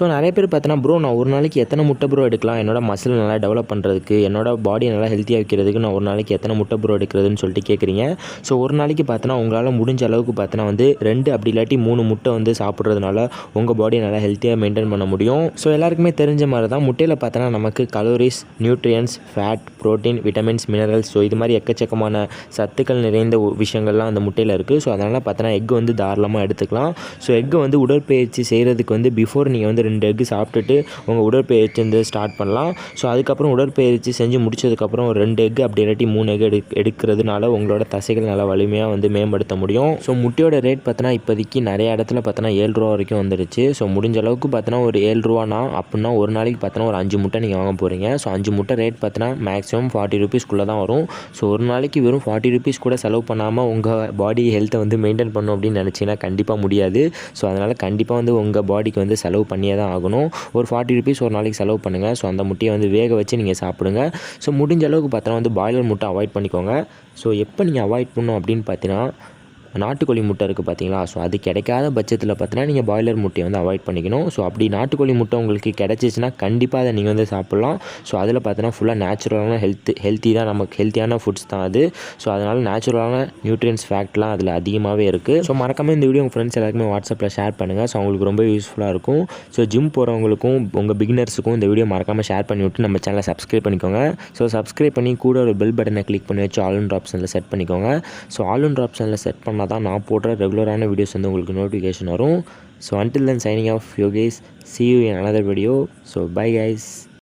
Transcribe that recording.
So நிறைய பேர் பார்த்தோன்னா ப்ரோ நான் ஒரு நாளைக்கு எத்தனை முட்டை ப்ரோ எடுக்கலாம்? என்னோட மசில் நல்லா டெவலப் பண்ணுறதுக்கு என்னோட பாடியை நல்லா ஹெல்த்தியாக வைக்கிறதுக்கு நான் ஒரு நாளைக்கு எத்தனை முட்டை ப்ரோ எடுக்கிறதுன்னு சொல்லிட்டு கேட்குறீங்க ஸோ ஒரு நாளைக்கு பார்த்தோன்னா உங்களால் முடிஞ்ச அளவுக்கு பார்த்தோன்னா வந்து ரெண்டு அப்படி இல்லாட்டி மூணு முட்டை வந்து சாப்பிட்றதுனால உங்கள் பாடியை நல்லா ஹெல்த்தியாக மெயின்டைன் பண்ண முடியும். ஸோ எல்லாருக்குமே தெரிஞ்ச மாதிரி தான் முட்டையில் பார்த்தோன்னா நமக்கு calories nutrients fat protein vitamins minerals so இது மாதிரி எக்கச்சக்கமான சத்துக்கள் நிறைந்த விஷயங்கள்லாம் அந்த முட்டையில் இருக்குது ஸோ அதனால் பார்த்தோன்னா எக் வந்து தாராளமாக எடுத்துக்கலாம். ஸோ எக் வந்து உடற்பயிற்சி செய்கிறதுக்கு வந்து பிஃபோர் நீங்கள் வந்து ரெண்டு எக்கு சாப்பிட்டுட்டு உங்கள் உடற்பயிற்சி வந்து ஸ்டார்ட் பண்ணலாம். ஸோ அதுக்கப்புறம் உடற்பயிற்சி செஞ்சு முடிச்சதுக்கப்புறம் ஒரு ரெண்டு எக்கு அப்படி இல்லாட்டி மூணு எக் எடு எடுக்கிறதுனால உங்களோட தசைகள் நல்லா வலிமையாக வந்து மேம்படுத்த முடியும். ஸோ முட்டையோட ரேட் பார்த்தோன்னா இப்போதைக்கு நிறைய இடத்துல பார்த்தோன்னா ஏழு ரூபா வரைக்கும் வந்துடுச்சு. ஸோ முடிஞ்ச அளவுக்கு பார்த்தோன்னா ஒரு ஏழு ரூபானா அப்படின்னா ஒரு நாளைக்கு பார்த்தோன்னா ஒரு அஞ்சு முட்டை நீங்கள் வாங்க போகிறீங்க ஸோ அஞ்சு முட்டை ரேட் பார்த்தோன்னா மேக்ஸிமம் ஃபார்ட்டி ருபீஸ்க்குள்ளே தான் வரும். ஸோ ஒரு நாளைக்கு வெறும் ஃபார்ட்டி ருபீஸ் கூட செலவு பண்ணாமல் உங்கள் பாடி ஹெல்த்தை வந்து மெயின்டைன் பண்ணும் அப்படின்னு நினச்சிங்கன்னா கண்டிப்பாக முடியாது. ஸோ அதனால் கண்டிப்பாக வந்து உங்கள் பாடிக்கு வந்து செலவு பண்ணி பண்ணியே தான் ஆகணும். ஒரு ஃபார்ட்டி ருபீஸ் ஒரு நாளைக்கு செலவு பண்ணுங்கள் ஸோ அந்த முட்டையை வந்து வேக வச்சு நீங்கள் சாப்பிடுங்க. ஸோ முடிஞ்ச அளவுக்கு பார்த்தோன்னா வந்து பாய்லர் முட்டை அவாய்ட் பண்ணிக்கோங்க. ஸோ எப்போ நீங்கள் அவாய்ட் பண்ணும் அப்படின்னு பார்த்தீங்கன்னா நாட்டுக்கோழி முட்டை இருக்குது பார்த்தீங்களா ஸோ அது கிடைக்காத பட்சத்தில் பார்த்தீங்கன்னா நீங்கள் பாய்லர் முட்டையை வந்து அவாய்ட் பண்ணிக்கணும். ஸோ அப்படி நாட்டுக்கோழி முட்டை உங்களுக்கு கிடச்சிச்சின்னா கண்டிப்பாக அதை நீங்கள் வந்து சாப்பிட்லாம். ஸோ அதில் பார்த்தீங்கன்னா ஃபுல்லாக நேச்சுரலான ஹெல்த் ஹெல்த்தி தான் நமக்கு ஹெல்த்தியான ஃபுட்ஸ் தான் அது. ஸோ அதனால் நேச்சுரலான நியூட்ரியன்ஸ் ஃபேக்ட்லாம் அதில் அதிகமாகவே இருக்குது ஸோ மறக்காமல் இந்த வீடியோ உங்கள் ஃப்ரெண்ட்ஸ் எல்லாருக்குமே வாட்ஸ்அப்பில் ஷேர் பண்ணுங்கள் ஸோ அவங்களுக்கு ரொம்ப யூஸ்ஃபுல்லாக இருக்கும். ஸோ ஜிம் போகிறவங்களுக்கும் உங்கள் பிகினர்ஸுக்கும் இந்த வீடியோ மறக்காமல் ஷேர் பண்ணி விட்டு நம்ம சேனலை சப்ஸ்கிரைப் பண்ணிக்கோங்க. ஸோ சப்ஸ்கிரைப் பண்ணி கூட ஒரு பெல் பட்டனை கிளிக் பண்ணி வச்சு ஆல் இன் ஆப்ஷனில் செட் பண்ணிக்கோங்க. ஸோ ஆல் ஆப்ஷனில் செட் பண்ண பண்ணால் தான் நான் போடுற ரெகுலரான வீடியோஸ் வந்து உங்களுக்கு நோட்டிஃபிகேஷன் வரும் so until then signing off Yogesh see you in another video so bye guys